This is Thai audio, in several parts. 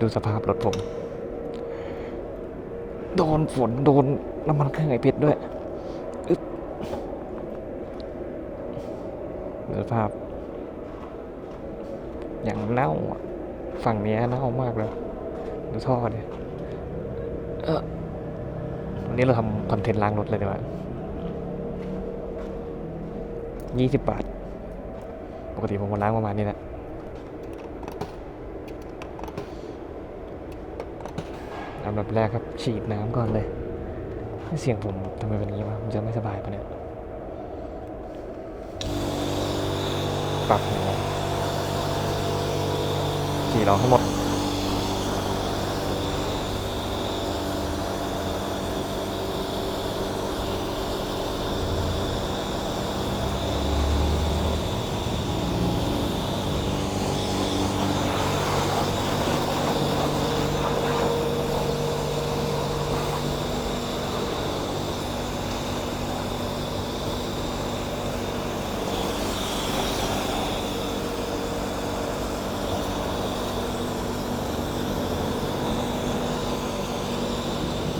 ดูสภาพรถผม โดนฝนโดนน้ำมันเครื่องไอเพชรด้วยอึ๊บสภาพ อย่างเน่าฝั่งนี้เน่ามากเลย ดูท่อเนี่ยเออวันนี้เราทำคอนเทนต์ล้างรถเลยดีกว่ายี่สิบบาท ปกติผมก็ล้างประมาณนี้แหละ อันดับแรกครับฉีดน้ำก่อนเลย เสียงผมทำไมเป็นอย่างนี้วะผมจะไม่สบายปะเนี่ยปรับหัวขี่เราให้หมด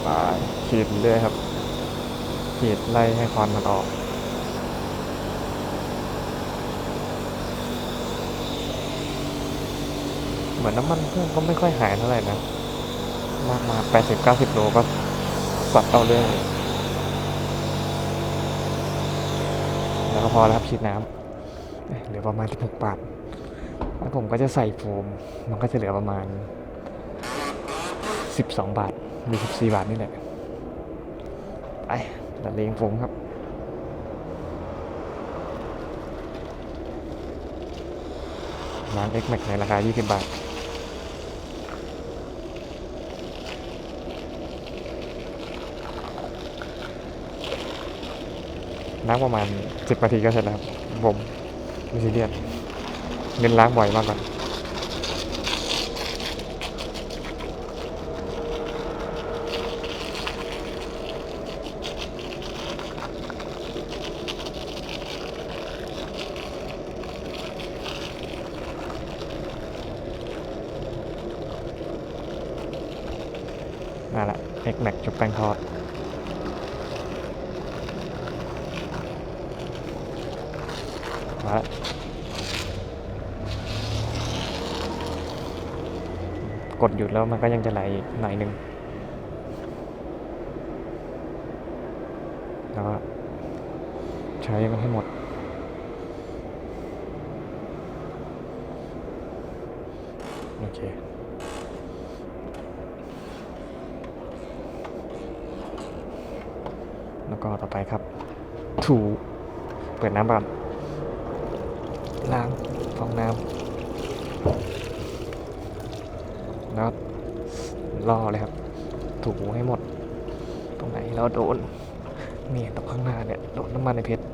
ไปขี ดเรื่อยครับขีดไล่ให้ควันมันออกเหมือนน้ำมันเครื่องก็ไม่ค่อยหายเท่าไหร่นะมากมาแปดสิบเก้าสิบโลก็สัดเอาเรื่อง แล้วก็พอแล้วครับฉีดน้ำเอ้ยเหลือประมาณสิบหกบาท แล้วผมก็จะใส่โฟม มันก็จะเหลือประมาณสิบสองบาทหรือสิบสี่บาทนี่แหละ ไปละเลงผมครับร้าน X Max ในราคา 20 บาท ล้างประมาณ 10นาทีก็เสร็จแล้วครับ ผมไม่ซีเรียสเน้นล้างบ่อยมากกว่า มาละ X Max ชุบแป้งทอดมาละกดหยุดแล้วมันก็ยังจะไหลอีกหน่อยหนึ่งแล้วก็ใช้มันให้หมด โอเค แล้วก็ต่อไปครับ ถูเปิดน้ำก่อนล้างฟองน้ำแล้วล่อเลยครับ ถูให้หมด ตรงไหนเราโดนนี่ตรงข้างหน้าเนี่ยโดนน้ำมันในเพชร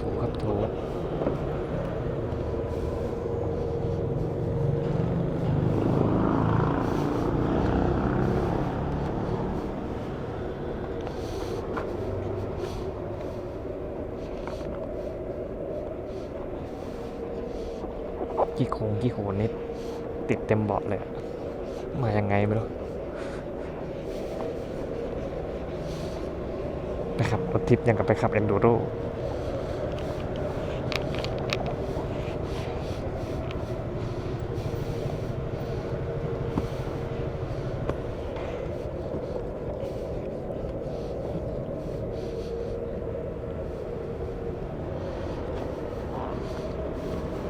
ถูครับถูกี่โคงกี่โขนนี่ติดเต็มเบาะเลย มายังไงไม่รู้นะครับรถทิพย์ยังกับไปขับเอนดูโร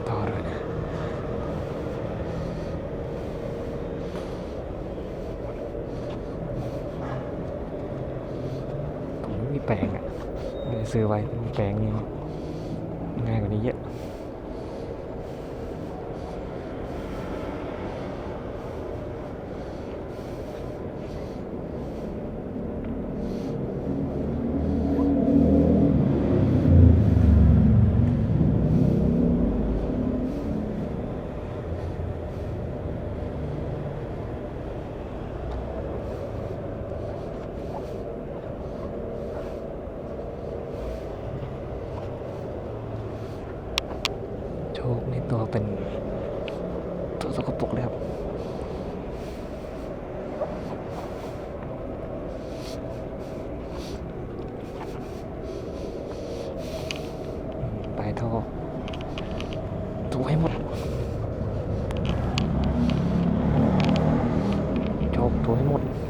ต่อด้วยผมไม่มีแปรงอะไม่ได้ ซื้อไว้แปรงนี้ง่ายกว่านี้เยอะ ตัวเป็นตัวสกปรกเลยครับ ปลายท่อถูให้หมด โชค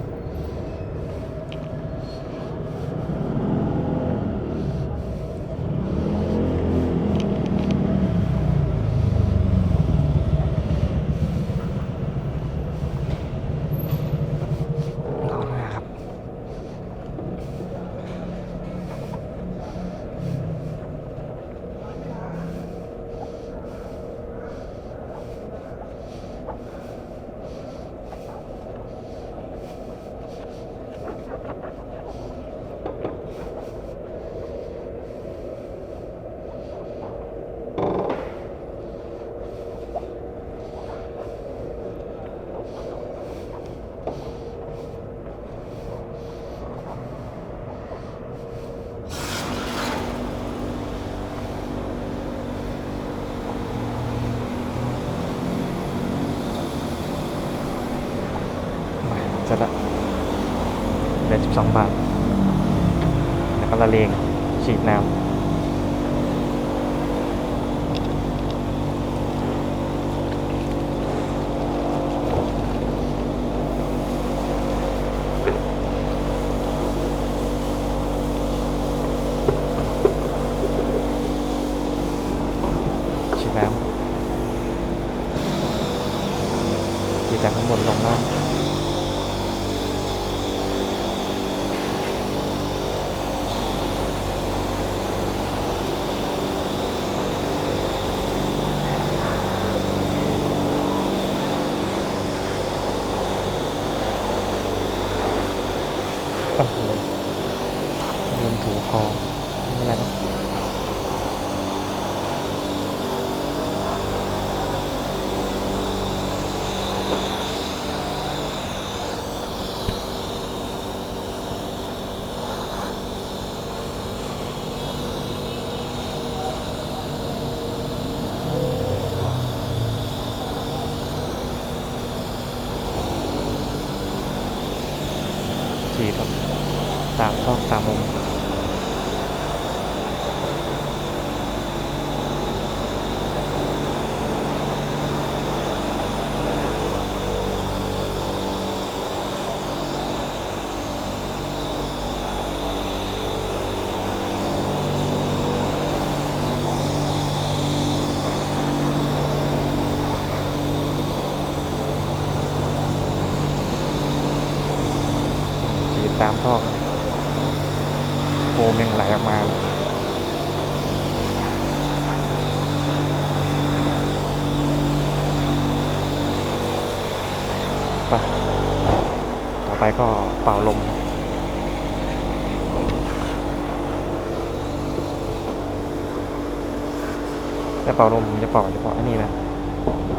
จะป่าเฉพาะอันนี้นะ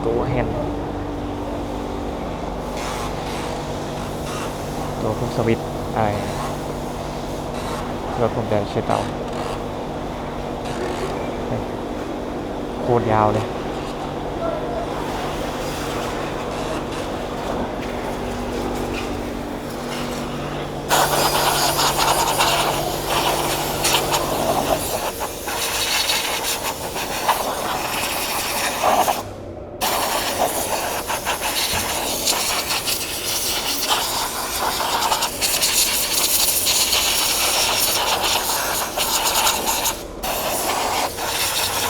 ตัวแฮนด์ตัวพวกสวิตช์อะไรเพื่อผมจะเช็ดเตาโคตรยาวเลย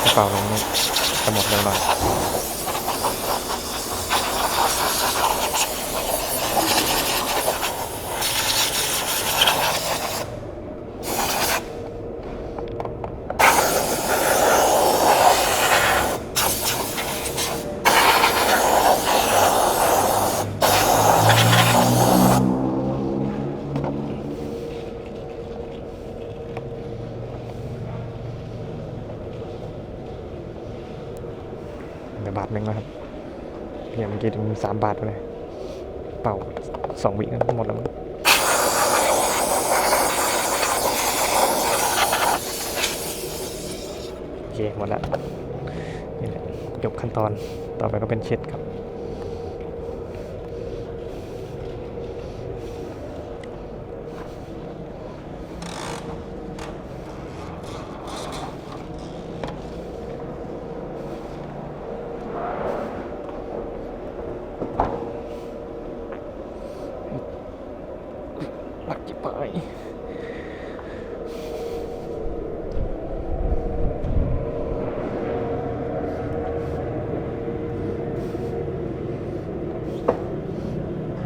กระเป๋าลงนี่จะหมดเร็วหน่อยเดี๋ยวบาทหนึ่งนะครับเนี่ยเมื่อกี้ถึงสาม บาทไปเลยเป่าสองวิก็หมดแล้วโอเคหมดแล้วนี่แหละจบขั้นตอนต่อไปก็เป็นเช็ดครับ หลักจิบไป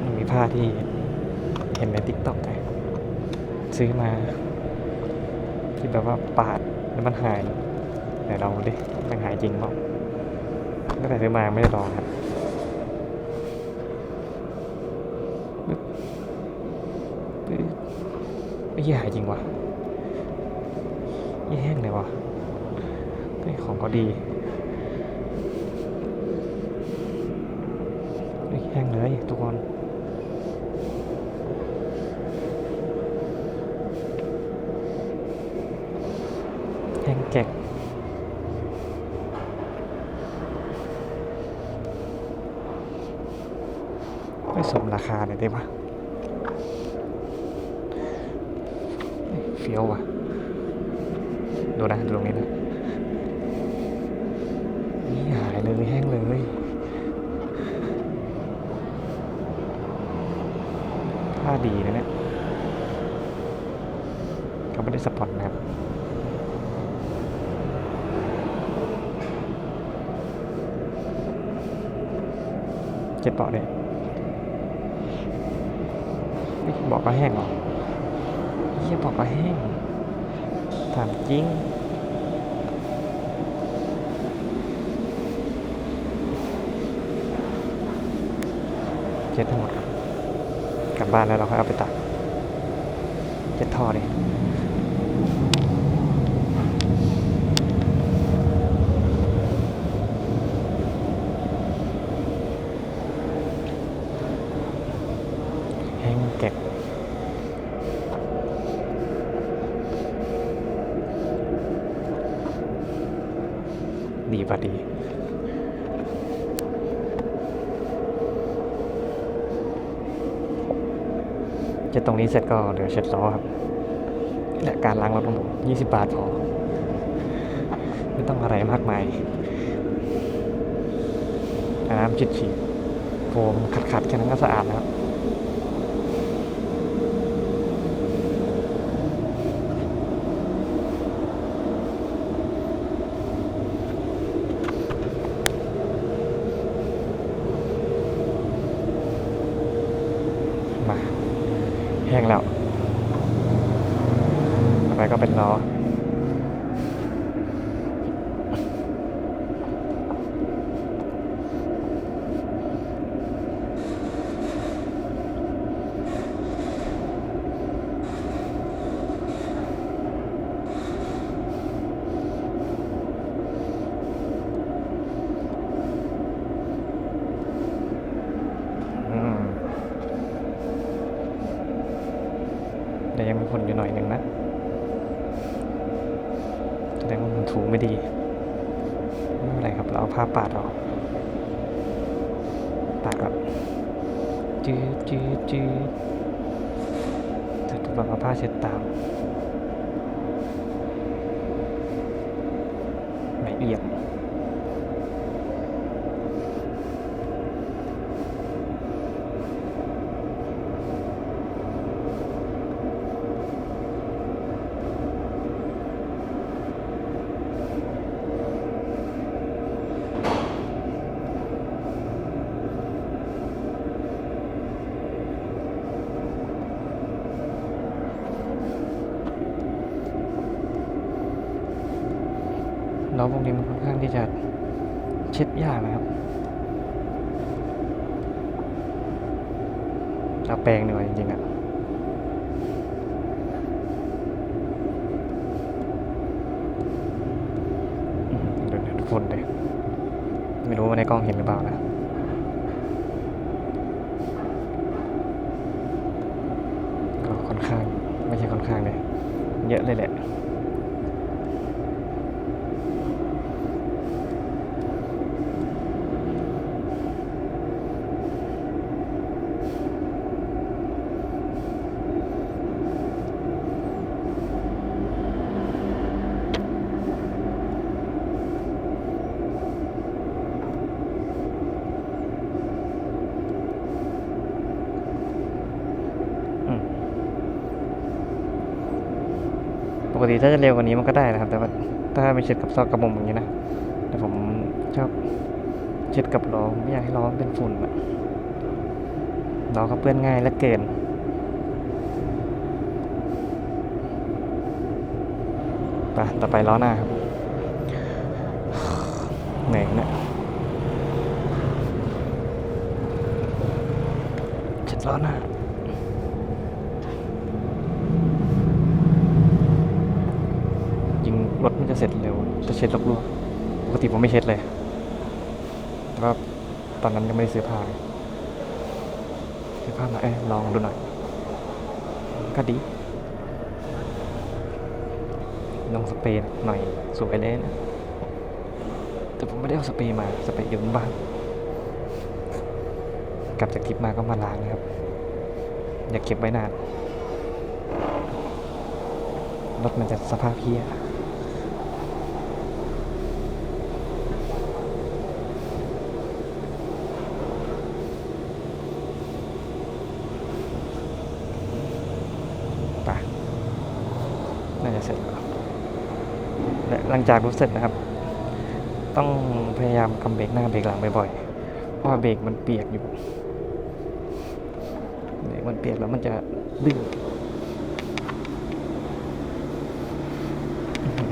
มันมี ผ้าที่เห็นในติ๊กต็อกไงซื้อมา ที่แบบว่าปาดแล้วมันหายไหนลองดิมันหายจริงเปล่าตั้งแต่ซื้อมาไม่ได้ลองครับไม่เหี้ยหายจริงวะเหี้ยแห้งเลยวะเฮ้ของก็ดีเฮ้แห้งเลยทุกคน แห้งแกไม่สมราคาเลยได้ปะเฮ้ยเฟี้ยวว่ะ ดูนะ ดูตรงนี้นะ นี่หายเลยแห้งเลยผ้าดีนะเนี่ยเขาไม่ได้สปอตนะครับ เจ็ดเบาะเลยเฮ้ยเบอกก็แห้งเหรอเฮียเบอกก็แห้งถามจริงเจ็ดทั้งหมดกลับบ้านแล้วเราค่อยเอาไปตัดเจ็ดท่อเลยแห้งแกะ ดีป่ะดีเช็ดตรงนี้เสร็จก็เหลือเช็ดล้อครับและการล้างรถของผม20 บาทพอ ไม่ต้องอะไรมากมาย น้ำจิดฉีดโฟมขัดๆแค่นั้นก็สะอาดแล้ว แห้งแล้ว ต่อไปก็เป็นล้อม แต่ยังมีผลอยู่หน่อยหนึ่งนะแสดงว่ามันถูไม่ดี ไม่ เอาผ้าปาดออกปาดแบบจืดจืดจืดเสร็จปุ๊บเราเอาผ้าเช็ดตามเอี่ยม ล้อพวกนี้มันค่อนข้างที่จะเช็ดยากนะครับเอาแปรงหน่อยจริงๆอะอืมเดี๋ยวเดี๋ยวทุกคนเลยไม่รู้ว่าในกล้องเห็นหรือเปล่านะ ก็ค่อนข้าง ไม่ใช่ค่อนข้างเลย เยอะเลยแหละ ถ้าจะเร็วกว่านี้มันก็ได้นะครับ แต่ว่าถ้าไม่เช็ดกับซอกกระมุมอย่างนี้นะแต่ผมชอบเช็ดกับล้อไม่อยากให้ล้อเป็นฝุ่นอะล้อก็เปื้อนง่ายและเกินไปต่อไปล้อหน้าครับเหนื่อยนะเช็ดล้อหน้า ยิง รถมันจะเสร็จเร็ว จะเช็ดลวกๆปกติผมไม่เช็ดเลย แต่ว่าตอนนั้นยังไม่ได้ซื้อผ้าเลยซื้อผ้ามาเอ้ลองดูหน่อย ก็ดี ลองสเปรย์หน่อยสวยเลยนะ แต่ผมไม่ได้เอาสเปรย์มา สเปรย์อยู่บนบ้าน กลับจากทริปมาก็มาล้างนะครับ อย่าเก็บไว้นานรถมันจะสภาพเพี้ย ไปน่าจะเสร็จแล้วและหลัง จากรถเสร็จนะครับ ต้องพยายามกำเบรกหน้าเบรกหลังบ่อยๆเพราะเบรกมันเปียกอยู่เบรกมันเปียกแล้วมันจะดึง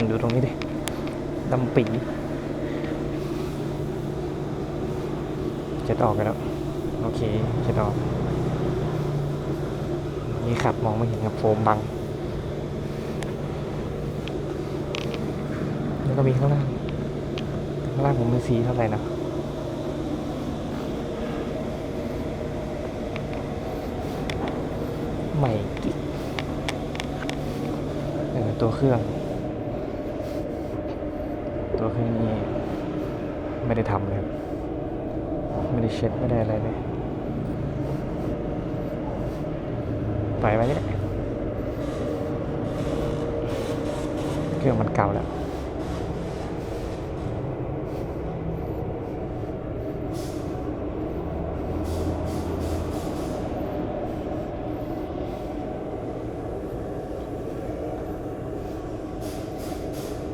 ดูตรงนี้ดิดำปีเช็ดออกกันแล้ว โอเคเช็ดออกนี่ขับมองไม่เห็นครับโฟมบัง แล้ว ก็มีข้างล่างข้างล่างผมไม่สีเท่าไหร่นะใหม่กิ๊กเออตัวเครื่อง ตัวเครื่องนี้ไม่ได้ทำเลย ไม่ได้เช็ดไม่ได้อะไรเลยปล่อยไว้นี่แหละเครื่องมันเก่าแล้ว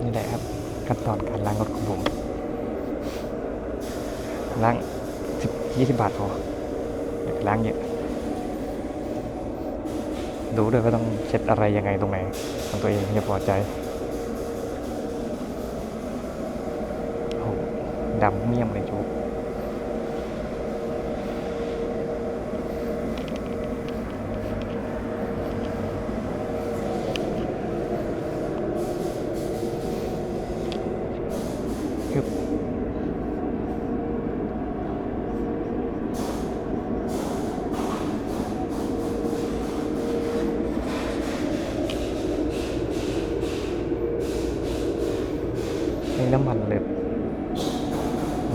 นี่แหละครับขั้นตอนการล้างรถของผม ล้างสิบยี่สิบบาทพออย่าไปล้างเยอะ ดูด้วยว่าต้อง เช็ดอะไรยังไงตรงไหนของตัวเองอย่าพอใจโหดำเมี่ยมเลยจูอนี่น้ำมันเลย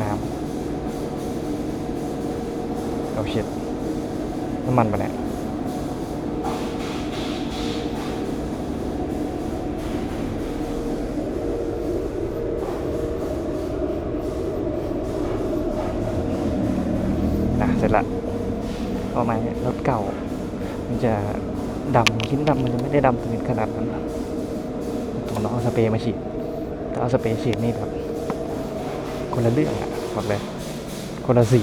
น้ำเอาเช็ดน้ำมันมาเนี่ยนะเสร็จละเอาไหมรถ เก่า มันจะดำชิ้นดำมันจะไม่ได้ดำสนิทขนาดนั้นนะผมต้องเอาสเปรย์มาฉีดแต่เอาสเปรย์ฉีดนี่แบบคนละเรื่องอะบอกเลยคนละสี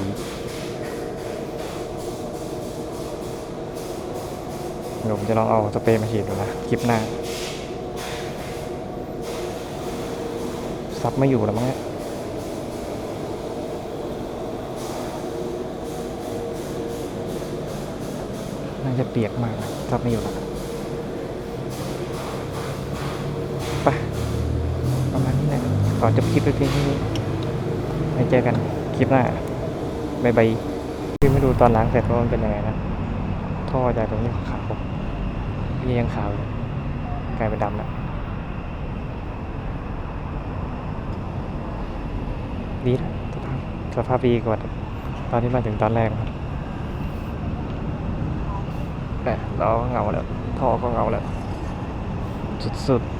เดี๋ยวผมจะลองเอาสเปรย์มาฉีดดูนะคลิปหน้าซับไม่อยู่แล้วมั้งเนี่ย จะเปียกมากนะซับไม่อยู่แล้วไปประมาณนี้แหละก่อนจบคลิปไปเพียงเท่านี้ไว้เจอกันคลิปหน้าบายบายพี่ไม่ดูตอนล้างเสร็จว่ามันเป็นยังไงนะ ท่อจากตรงนี้ขาวนี่ยังขาวอยู่กลายเป็นดำแล้วดีนะสภาพสภาพดีกว่าตอนที่มาถึงตอนแรกครับ แต่เราก็เหงาแล้วท่อก็เหงาแล้วสุดๆ